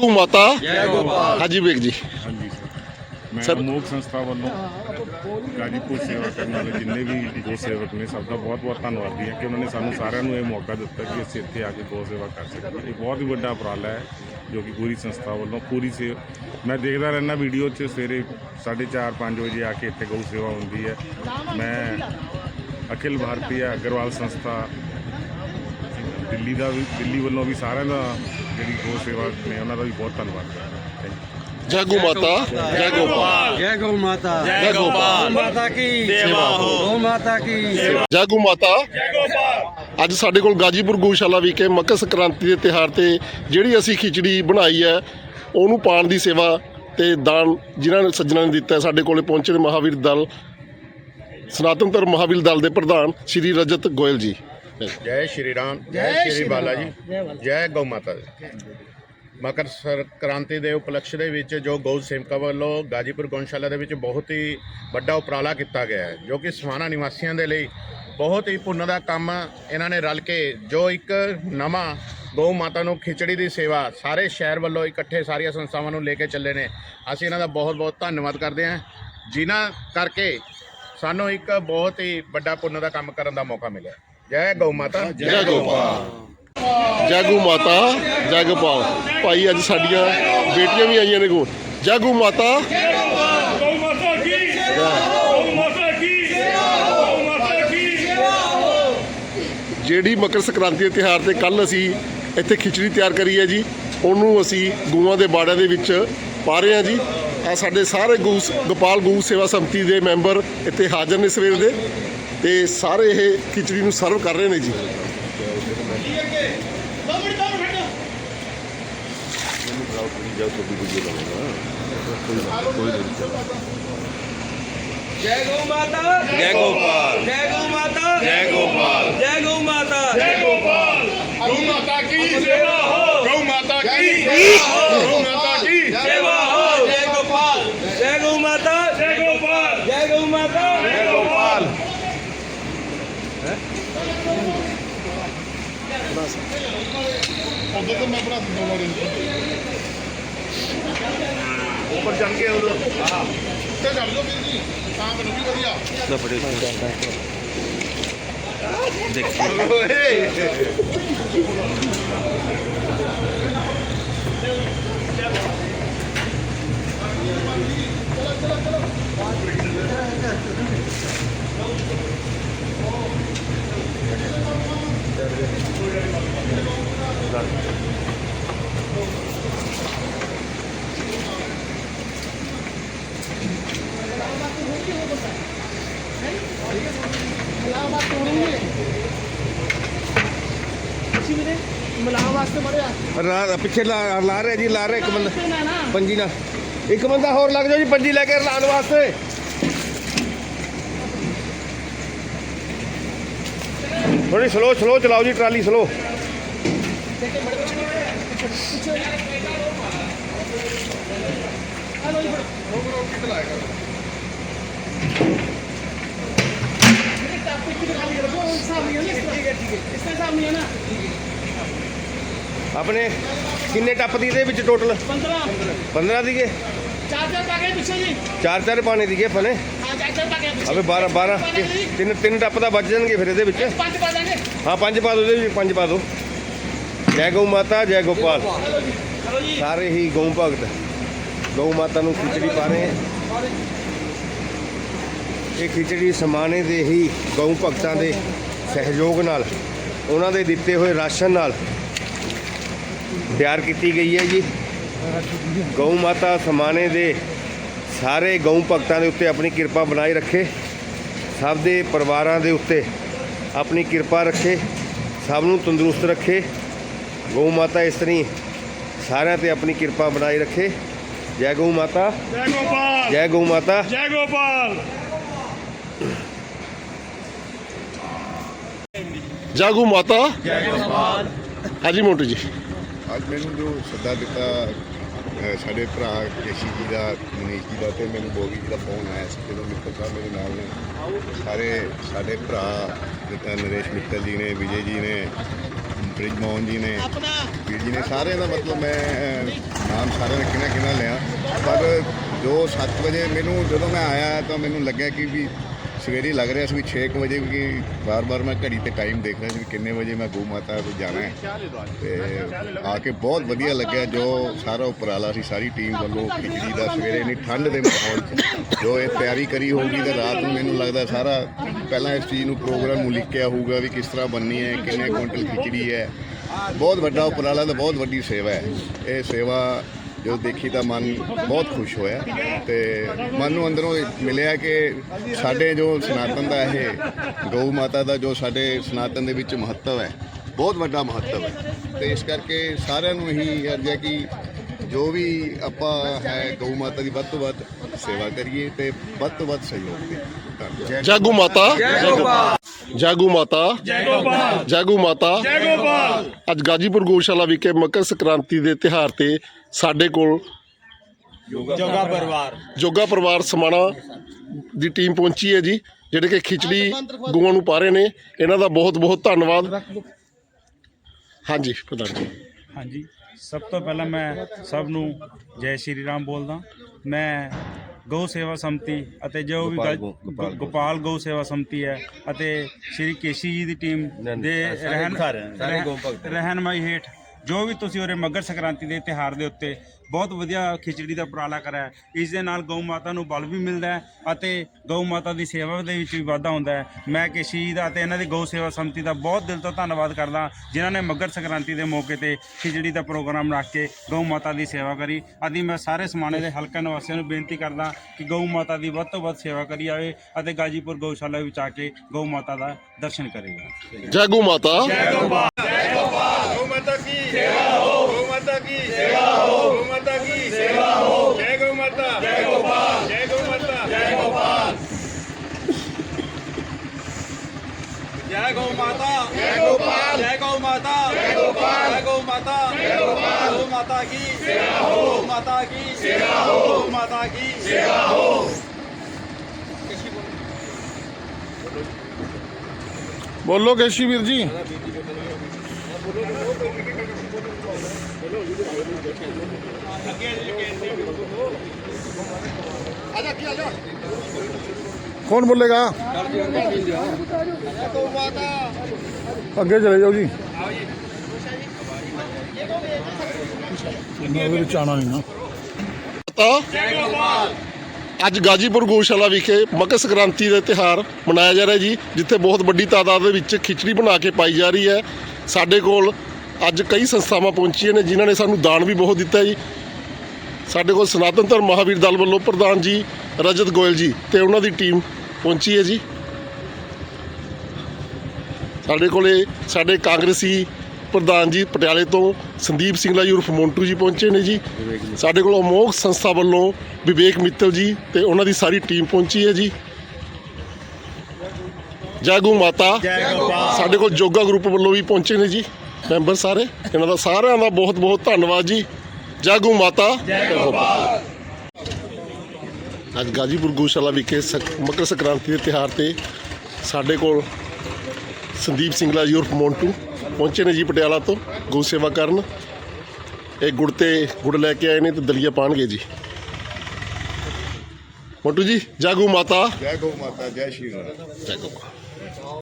ਗਊ ਮਾਤਾ। ਜੈ ਗੋਪਾਲ। ਹਾਜੀ ਬੇਗ ਜੀ। ਹਾਂਜੀ ਸਰ। ਮੈਂ ਅਮੋਕ ਸੰਸਥਾ ਵੱਲੋਂ ਗਾਜੀਪੁਰ ਸੇਵਾ ਕਰਨ ਵਾਲੇ ਜਿੰਨੇ ਵੀ ਗੋ ਸੇਵਕ ਨੇ ਸਭ ਦਾ ਬਹੁਤ ਬਹੁਤ ਧੰਨਵਾਦੀ ਹਾਂ ਕਿ ਉਹਨਾਂ ਨੇ ਸਾਨੂੰ ਸਾਰਿਆਂ ਨੂੰ ਇਹ ਮੌਕਾ ਦਿੱਤਾ ਕਿ ਅਸੀਂ ਇੱਥੇ ਆ ਕੇ ਗੋ ਸੇਵਾ ਕਰ ਸਕੀਏ। ਇਹ ਬਹੁਤ ਹੀ ਵੱਡਾ ਉਪਰਾਲਾ ਹੈ ਜੋ ਕਿ ਪੂਰੀ ਸੰਸਥਾ ਵੱਲੋਂ ਪੂਰੀ ਸੇ ਮੈਂ ਦੇਖਦਾ ਰਹਿੰਦਾ ਵੀਡੀਓ 'ਚ ਸਵੇਰੇ 4:30 5 ਵਜੇ ਆ ਕੇ ਇੱਥੇ ਗਊ ਸੇਵਾ ਹੁੰਦੀ ਹੈ। ਮੈਂ ਅਖਿਲ ਭਾਰਤੀ ਅਗਰਵਾਲ ਸੰਸਥਾ ਦਿੱਲੀ ਦਾ ਵੀ ਦਿੱਲੀ ਵੱਲੋਂ ਵੀ ਸਾਰਿਆਂ ਦਾ ਜਿਹੜੀ ਗੋ ਸੇਵਾ ਨੇ ਉਹਨਾਂ ਦਾ ਵੀ ਬਹੁਤ ਧੰਨਵਾਦ ਕਰਦਾ ਥੈਂਕ ਯੂ ਜੈ ਗੋ ਮਾਤਾ ਜੈ ਗੋਪਾਲ ਜੈ ਗੋ ਮਾਤਾ। ਜੈ ਗੋਪਾਲ ਮਾਤਾ ਕੀ? ਸੇਵਾ ਹੋ। ਗੋ ਮਾਤਾ ਕੀ? ਜੈ ਗੋ ਮਾਤਾ। ਜੈ ਗੋਪਾਲ ਅੱਜ ਸਾਡੇ ਕੋਲ ਗਾਜੀਪੁਰ ਗੋਸ਼ਾਲਾ ਵਿਖੇ ਮਕਰ ਸੰਕ੍ਰਾਂਤੀ ਦੇ ਤਿਹਾਰ ਤੇ ਜਿਹੜੀ ਅਸੀਂ ਖਿਚੜੀ ਬਣਾਈ ਹੈ ਉਹਨੂੰ ਪਾਣ ਦੀ ਸੇਵਾ ਤੇ ਦਾਨ ਜਿਨ੍ਹਾਂ ਨੇ ਸੱਜਣਾ ਨੇ ਦਿੱਤਾ ਸਾਡੇ ਕੋਲੇ ਪਹੁੰਚੇ ਮਹਾਵੀਰ ਦਲ ਸਨਾਤਨ ਧਰਮ ਮਹਾਵੀਰ ਦਲ ਦੇ ਪ੍ਰਧਾਨ ਸ਼੍ਰੀ ਰਜਤ ਗੋਇਲ ਜੀ। ਜੈ ਸ਼੍ਰੀ ਰਾਮ ਜੈ ਸ਼੍ਰੀ ਬਾਲਾ ਜੀ ਜੈ ਗਊ ਮਾਤਾ ਦੀ। ਮਕਰ ਸੰਕ੍ਰਾਂਤੀ ਦੇ ਉਪਲਕਸ਼ ਦੇ ਵਿੱਚ ਜੋ ਗਊ ਸੇਵਕਾਂ ਵੱਲੋਂ ਗਾਜੀਪੁਰ ਗਊਸ਼ਾਲਾ ਦੇ ਵਿੱਚ ਬਹੁਤ ਹੀ ਵੱਡਾ ਉਪਰਾਲਾ ਕੀਤਾ ਗਿਆ ਹੈ ਜੋ ਕਿ ਸਵਾਨਾ ਨਿਵਾਸੀਆਂ ਦੇ ਲਈ ਬਹੁਤ ਹੀ ਪੁੰਨ ਦਾ ਕੰਮ ਇਹਨਾਂ ਨੇ ਰਲ ਕੇ ਜੋ ਇੱਕ ਨਵਾਂ ਗਊ ਮਾਤਾ ਨੂੰ ਖਿਚੜੀ ਦੀ ਸੇਵਾ ਸਾਰੇ ਸ਼ਹਿਰ ਵੱਲੋਂ ਇਕੱਠੇ ਸਾਰੀਆਂ ਸੰਸਥਾਵਾਂ ਨੂੰ ਲੈ ਕੇ ਚੱਲੇ ਨੇ ਅਸੀਂ ਇਹਨਾਂ ਦਾ ਬਹੁਤ ਬਹੁਤ ਧੰਨਵਾਦ ਕਰਦੇ ਹਾਂ। ਜਿਨ੍ਹਾਂ ਕਰਕੇ ਸਾਨੂੰ ਇੱਕ ਬਹੁਤ ਹੀ ਵੱਡਾ ਪੁੰਨ ਦਾ ਕੰਮ ਕਰਨ ਦਾ ਮੌਕਾ ਮਿਲਿਆ। ਜੈ ਗਊ ਮਾਤਾ। ਜੈ ਗੋਪਾਲ ਜੈ ਗਊ ਮਾਤਾ, ਜੈ ਗੋਪਾਲ ਭਾਈ, ਅੱਜ ਸਾਡੀਆਂ ਬੇਟੀਆਂ ਵੀ ਆਈਆਂ ਨੇ ਕੋਲ। ਜੈ ਗਊ ਮਾਤਾ। ਗਊ ਮਾਤਾ ਕੀ ਗਊ ਮਾਤਾ ਕੀ ਗਊ ਮਾਤਾ ਕੀ ਜਿਹੜੀ ਮਕਰ ਸੰਕ੍ਰਾਂਤੀ ਦੇ ਤਿਹਾਰ ਤੇ ਕੱਲ ਅਸੀਂ ਇੱਥੇ ਖਿਚੜੀ ਤਿਆਰ ਕਰੀ ਹੈ ਜੀ, ਉਹਨੂੰ ਅਸੀਂ ਗਊਆਂ ਦੇ ਬਾੜਿਆਂ ਦੇ ਵਿੱਚ ਪਾ ਰਹੇ ਹਾਂ ਜੀ। ਆ ਸਾਡੇ ਸਾਰੇ ਗਊ ਗੋਪਾਲ ਗੂ ਸੇਵਾ ਸੰਮਤੀ ਦੇ ਮੈਂਬਰ ਇੱਥੇ ਹਾਜ਼ਰ ਨੇ ਸਵੇਰ ਦੇ। ਤੇ ਸਾਰੇ ਇਹ ਖਿਚੜੀ ਨੂੰ ਸਰਵ ਕਰ ਰਹੇ ਨੇ ਜੀ। ਜੈ ਗੋ ਜੈ ਗੋਪਾਲ। ਜੈ ਗੋ ਮਾਤਾ ਜੈ ਗੋਪਾਲ। ਜੈ ਗੋ ਮਾਤਾ ਜੈ। ਗੋਪਾਲ ਗਊ ਮਾਤਾ ਕੀ? ਸੇਵਾ ਹੋ ਗਊ ਮਾਤਾ ਕੀ? ਸੇਵਾ ਉੱਪਰ ਚੜ ਕੇ ਉਦੋਂ ਤੇ ਚੜ ਜਾਓ ਵੀਰ ਜੀ ਤਾਂ ਮੈਨੂੰ ਵੀ ਵਧੀਆ ਲਾ ਪਿੱਛੇ ਲਾ ਲਾ ਰਿਹਾ ਜੀ ਲਾ ਰਿਹਾ ਇੱਕ ਬੰਦਾ। ਪੰਜੀ ਨਾਲ। ਇੱਕ ਬੰਦਾ ਹੋਰ ਲੱਗ ਜਾਓ ਜੀ ਪੰਜੀ ਲੈ ਕੇ ਲਾਉਣ ਵਾਸਤੇ। ਥੋੜੀ ਸਲੋ ਸਲੋ ਚਲਾਓ ਜੀ ਟਰਾਲੀ ਸਲੋ ਆਪਣੇ ਕਿੰਨੇ ਟੱਪ ਦੀ ਇਹਦੇ ਵਿੱਚ ਟੋਟਲ 15 15 ਦੀਗੇ ਚਾਰ ਚਾਰ ਪਾਗੇ ਪਿੱਛੇ ਜੀ ਚਾਰ ਚਾਰ ਪਾਣੇ ਦੀਗੇ ਫਨੇ ਹਾਂ ਚਾਰ ਚਾਰ ਪਾਗੇ ਪਿੱਛੇ ਅਬੇ 12 12 ਤਿੰਨ ਤਿੰਨ ਟੱਪ ਦਾ ਬਚ ਜਾਣਗੇ ਫਿਰ ਇਹਦੇ ਵਿੱਚ। ਪੰਜ ਪਾ ਦਾਂਗੇ ਹਾਂ, ਪੰਜ ਪਾ ਦਿਓ, ਇਹਦੇ ਵਿੱਚ ਪੰਜ ਪਾ ਦੋ ਜੈ ਗਊ ਮਾਤਾ, ਜੈ ਗੋਪਾਲ। ਸਾਰੇ ਹੀ ਗਊ ਭਗਤ। ਗਊ ਮਾਤਾ ਨੂੰ ਖਿਚੜੀ ਪਾ ਰਹੇ ਹੈ। ਇਹ ਖਿਚੜੀ ਸਮਾਨੇ ਦੇ ਹੀ ਗਊ ਭਗਤਾਂ ਦੇ ਸਹਿਯੋਗ ਨਾਲ ਉਹਨਾਂ ਦੇ ਦਿੱਤੇ ਹੋਏ ਰਾਸ਼ਨ ਨਾਲ ਤਿਆਰ ਕੀਤੀ ਗਈ ਹੈ ਜੀ। ਗਊ ਮਾਤਾ ਸਮਾਨੇ ਦੇ ਸਾਰੇ ਗਊ ਭਗਤਾਂ ਦੇ ਉੱਤੇ ਆਪਣੀ ਕਿਰਪਾ ਬਣਾਈ ਰੱਖੇ ਸਭ ਦੇ ਪਰਿਵਾਰਾਂ ਦੇ ਉੱਤੇ ਆਪਣੀ ਕਿਰਪਾ ਰੱਖੇ ਸਭ ਨੂੰ ਤੰਦਰੁਸਤ ਰੱਖੇ। ਗਊ ਮਾਤਾ ਇਸ ਤਰ੍ਹਾਂ ਹੀ ਸਾਰਿਆਂ ਤੇ ਆਪਣੀ ਕਿਰਪਾ ਬਣਾਈ ਰੱਖੇ। ਜੈ ਗਊ ਮਾਤਾ। ਜੈ ਗੋਪਾਲ। ਜੈ ਗਊ ਮਾਤਾ। ਜੈ ਗੋਪਾਲ। ਜੈ ਗਊ ਮਾਤਾ। ਜੈ ਗੋਪਾਲ ਹਾਜੀ ਮੋਟੂ ਜੀ। ਅੱਜ ਮੈਨੂੰ ਜੋ ਸੱਦਾ ਦਿੱਤਾ ਅਹ ਸਾਡੇ ਭਰਾ ਕੇਸ਼ੀ ਜੀ ਦਾ ਮਨੀਸ਼ ਜੀ ਦਾ ਤੇ ਮੈਨੂੰ ਬੋਗੀ ਜੀ ਦਾ ਫੋਨ ਆਇਆ ਸੀ ਜਦੋਂ ਮਿੱਤਲ ਸਾਹਿਬ ਮੇਰੇ ਨਾਲ ਨੇ। ਸਾਰੇ ਸਾਡੇ ਭਰਾ ਜਿੱਦਾਂ ਨਰੇਸ਼ ਮਿੱਤਲ ਜੀ ਨੇ ਵਿਜੇ ਜੀ ਨੇ ਬ੍ਰਿਜ ਮੋਹਨ ਜੀ ਨੇ ਵੀਰ ਜੀ ਨੇ ਸਾਰਿਆਂ ਦਾ ਮਤਲਬ ਮੈਂ ਅਹ, ਨਾਮ ਸਾਰਿਆਂ ਨੇ ਕਿਹਨਾਂ ਕਿਹਨਾਂ ਲਿਆ। ਪਰ ਜੋ 7 ਵਜੇ ਮੈਨੂੰ ਜਦੋਂ ਮੈਂ ਆਇਆ ਤਾਂ ਮੈਨੂੰ ਲੱਗਿਆ ਕਿ ਵੀ ਸਵੇਰੇ ਲੱਗ ਰਿਹਾ ਸੀ ਵੀ 6 ਵਜੇ ਕਿ ਬਾਰ-ਬਾਰ ਮੈਂ ਘੜੀ ਤੇ ਟਾਈਮ ਦੇਖ ਰਿਹਾ ਸੀ ਵੀ ਕਿੰਨੇ ਵਜੇ ਮੈਂ ਗਊ ਮਾਤਾ ਤੋਂ ਜਾਣਾ ਹੈ। ਤੇ ਆ ਕੇ ਬਹੁਤ ਵਧੀਆ ਲੱਗਿਆ ਜੋ ਸਾਰਾ ਉਪਰਾਲਾ ਸੀ, ਸਾਰੀ ਟੀਮ ਵੱਲੋਂ ਖਿਚੜੀ ਦਾ ਸਵੇਰੇ ਇੰਨੀ ਠੰਡ ਦੇ ਮਾਹੌਲ 'ਚ ਜੋ ਇਹ ਤਿਆਰੀ ਕਰੀ ਹੋਊਗੀ ਤੇ ਰਾਤ ਨੂੰ ਮੈਨੂੰ ਲੱਗਦਾ ਸਾਰਾ ਪਹਿਲਾਂ ਇਸ ਚੀਜ਼ ਨੂੰ ਪ੍ਰੋਗਰਾਮ ਨੂੰ ਲਿਖਿਆ ਹੋਊਗਾ ਵੀ ਕਿਸ ਤਰ੍ਹਾਂ ਬਣਨੀ ਹੈ, ਕਿੰਨੇ ਕੁਇੰਟਲ ਖਿਚੜੀ ਹੈ। ਬਹੁਤ ਵੱਡਾ ਉਪਰਾਲਾ ਤੇ ਬਹੁਤ ਵੱਡੀ ਸੇਵਾ ਹੈ। ਇਹ ਸੇਵਾ ਜੋ ਦੇਖੀ ਤਾਂ ਮਨ ਬਹੁਤ ਖੁਸ਼ ਹੋਇਆ ਤੇ ਮਨ ਨੂੰ ਅੰਦਰੋਂ ਇਹ ਮਿਲਿਆ ਕਿ ਸਾਡੇ ਜੋ ਸਨਾਤਨ ਦਾ ਇਹ ਗਊ ਮਾਤਾ ਦਾ ਜੋ ਸਾਡੇ ਸਨਾਤਨ ਦੇ ਵਿੱਚ ਮਹੱਤਵ ਹੈ ਬਹੁਤ ਵੱਡਾ ਮਹੱਤਵ ਹੈ। ਤੇ ਇਸ ਕਰਕੇ ਸਾਰਿਆਂ ਨੂੰ ਇਹੀ ਅਰਜ਼ ਹੈ ਕਿ ਜੋ ਵੀ ਆਪਾਂ ਹੈ ਗਊ ਮਾਤਾ ਦੀ ਵੱਧ ਤੋਂ ਵੱਧ ਸੇਵਾ ਕਰੀਏ ਤੇ ਵੱਧ ਤੋਂ ਵੱਧ ਸਹਿਯੋਗ ਦੇ। ਜਾਗੂ ਮਾਤਾ। ਜਾਗੂ ਮਾਤਾ। ਜਾਗੂ ਮਾਤਾ। ਅੱਜ ਗਾਜੀਪੁਰ ਗਊਸ਼ਾਲਾ ਵਿਖੇ ਮਕਰ ਸੰਕ੍ਰਾਂਤੀ ਦੇ ਤਿਹਾਰ ਤੇ ਸਾਡੇ ਕੋਲ ਜੋਗਾ ਪਰਿਵਾਰ। ਜੋਗਾ ਪਰਿਵਾਰ ਸਮਾਣਾ ਦੀ ਟੀਮ ਪਹੁੰਚੀ ਹੈ ਜੀ ਜਿਹੜੇ ਕਿ ਖਿਚੜੀ ਗਊਆਂ ਨੂੰ ਪਾ ਰਹੇ ਨੇ। ਇਹਨਾਂ ਦਾ ਬਹੁਤ ਬਹੁਤ ਧੰਨਵਾਦ। ਹਾਂਜੀ ਪ੍ਰਧਾਨ ਜੀ। ਹਾਂਜੀ ਸਭ ਤੋਂ ਪਹਿਲਾਂ ਮੈਂ ਸਭ ਨੂੰ ਜੈ ਸ਼੍ਰੀ ਰਾਮ ਬੋਲਦਾ। ਮੈਂ ਗਊ ਸੇਵਾ ਸਮਤੀ ਅਤੇ ਜੋ ਵੀ ਗੋਪਾਲ ਗਊ ਸੇਵਾ ਸਮਤੀ ਹੈ ਅਤੇ ਸ਼੍ਰੀ ਕੇਸ਼ੀ ਜੀ ਦੀ ਟੀਮ ਦੇ ਰਹਿਨ ਰਹਿਨਮਾਈ ਹੇਠ ਜੋ ਵੀ ਤੁਸੀਂ ਉਰੇ ਮਗਰ ਸੰਕ੍ਰਾਂਤੀ ਦੇ ਤਿਹਾਰ ਦੇ ਉੱਤੇ ਬਹੁਤ ਵਧੀਆ ਖਿਚੜੀ ਦਾ ਉਪਰਾਲਾ ਕਰਿਆ ਇਸ ਦੇ ਨਾਲ ਗਊ ਮਾਤਾ ਨੂੰ ਬਲ ਵੀ ਮਿਲਦਾ ਹੈ ਅਤੇ ਗਊ ਮਾਤਾ ਦੀ ਸੇਵਾ ਦੇ ਵਿੱਚ ਵੀ ਵਾਧਾ ਹੁੰਦਾ ਹੈ। ਮੈਂ ਕਸ਼ੀਦ ਅਤੇ ਇਹਨਾਂ ਦੀ ਗਊ ਸੇਵਾ ਸੰਮਤੀ ਦਾ ਬਹੁਤ ਦਿਲ ਤੋਂ ਧੰਨਵਾਦ ਕਰਦਾ ਜਿਨ੍ਹਾਂ ਨੇ ਮਗਰ ਸੰਕ੍ਰਾਂਤੀ ਦੇ ਮੌਕੇ ਤੇ ਖਿਚੜੀ ਦਾ ਪ੍ਰੋਗਰਾਮ ਰੱਖ ਕੇ ਗਊ ਮਾਤਾ ਦੀ ਸੇਵਾ ਕਰੀ। ਅਤੇ ਮੈਂ ਸਾਰੇ ਸਮਾਣੇ ਦੇ ਹਲਕਾ ਨਿਵਾਸੀਆਂ ਨੂੰ ਬੇਨਤੀ ਕਰਦਾ ਕਿ ਗਊ ਮਾਤਾ ਦੀ ਵੱਧ ਤੋਂ ਵੱਧ ਸੇਵਾ ਕਰੀ ਆਵੇ ਅਤੇ ਗਾਜੀਪੁਰ ਗਊਸ਼ਾਲਾ ਵਿੱਚ ਆ ਕੇ ਗਊ ਮਾਤਾ ਦਾ ਦਰਸ਼ਨ ਕਰੇਗਾ। ਜੈ ਗਊ ਮਾਤਾ। ਜੈ ਗੋਪਾਲ ਗੋਪਾਲ ਗਊ ਮਾਤਾ ਕੀ ਸੇਵਾ ਹੋ ਗਊ ਮਾਤਾ ਕੀ ਸੇਵਾ ਹੋ ਗਊ ਮਾਤਾ ਕੀ ਸੇਵਾ ਹੋ ਬੋਲੋ ਕੇਸ਼ੀ ਵੀਰ ਜੀ ਕੌਣ ਬੋਲੇਗਾ ਅੱਗੇ ਚਲੇ ਜਾਓ ਜੀ ਇਹਨਾਂ ਦੇ ਵਿੱਚ ਆਣਾ ਨਹੀਂ ਨਾ। ਮਾਤਾ ਅੱਜ ਗਾਜੀਪੁਰ ਗਊਸ਼ਾਲਾ ਵਿਖੇ ਮਕਰ ਸੰਕ੍ਰਾਂਤੀ ਦਾ ਤਿਹਾਰ ਮਨਾਇਆ ਜਾ ਰਿਹਾ ਜੀ, ਜਿੱਥੇ ਬਹੁਤ ਵੱਡੀ ਤਾਦਾਦ ਦੇ ਵਿੱਚ ਖਿਚੜੀ ਬਣਾ ਕੇ ਪਾਈ ਜਾ ਰਹੀ ਹੈ। ਸਾਡੇ ਕੋਲ ਅੱਜ ਕਈ ਸੰਸਥਾਵਾਂ ਪਹੁੰਚੀਆਂ ਨੇ ਜਿਨ੍ਹਾਂ ਨੇ ਸਾਨੂੰ ਦਾਨ ਵੀ ਬਹੁਤ ਦਿੱਤਾ ਜੀ। ਸਾਡੇ ਕੋਲ ਸਨਾਤਨ ਧਰਮ ਮਹਾਵੀਰ ਦਲ ਵੱਲੋਂ ਪ੍ਰਧਾਨ ਜੀ ਰਜਤ ਗੋਇਲ ਜੀ ਤੇ ਉਹਨਾਂ ਦੀ ਟੀਮ ਪਹੁੰਚੀ ਹੈ ਜੀ। ਸਾਡੇ ਕੋਲੇ ਸਾਡੇ ਕਾਂਗਰਸੀ ਪ੍ਰਧਾਨ ਜੀ ਪਟਿਆਲੇ ਤੋਂ ਸੰਦੀਪ ਸਿੰਘਲਾ ਜੀ ਉਰਫ ਮੋਂਟੂ ਜੀ ਪਹੁੰਚੇ ਨੇ ਜੀ। ਸਾਡੇ ਕੋਲ ਅਮੋਗ ਸੰਸਥਾ ਵੱਲੋਂ ਵਿਵੇਕ ਮਿੱਤਲ ਜੀ ਤੇ ਉਹਨਾਂ ਦੀ ਸਾਰੀ ਟੀਮ ਪਹੁੰਚੀ ਹੈ ਜੀ। ਜਾਗੂ ਮਾਤਾ। ਸਾਡੇ ਕੋਲ ਜੋਗਾ ਗਰੁੱਪ ਵੱਲੋਂ ਵੀ ਪਹੁੰਚੇ ਨੇ ਜੀ। ਮੈਂਬਰ ਸਾਰੇ ਇਹਨਾਂ ਦਾ ਸਾਰਿਆਂ ਦਾ ਬਹੁਤ ਬਹੁਤ ਧੰਨਵਾਦ ਜੀ। ਜਾਗੂ ਮਾਤਾ। ਅੱਜ ਗਾਜੀਪੁਰ ਗਊਸ਼ਾਲਾ ਵਿਖੇ ਮਕਰ ਸੰਕ੍ਰਾਂਤੀ ਦੇ ਤਿਹਾਰ ਤੇ ਸਾਡੇ ਕੋਲ ਸੰਦੀਪ ਸਿੰਘਲਾ ਜੀ ਉਰਫ ਮੋਂਟੂ ਪਹੁੰਚੇ ਨੇ ਜੀ ਪਟਿਆਲਾ ਤੋਂ ਗਊ ਸੇਵਾ ਕਰਨ। ਇਹ ਗੁੜ ਤੇ ਗੁੜ ਲੈ ਕੇ ਆਏ ਨੇ ਤੇ ਦਲੀਆ ਪਾਣਗੇ ਜੀ। ਮੋਂਟੂ ਜੀ ਜਾਗੂ ਮਾਤਾ। ਜੈ ਗਊ ਮਾਤਾ ਜੈ ਸ਼੍ਰੀ ਰਾਮ। ਜਾਗੂ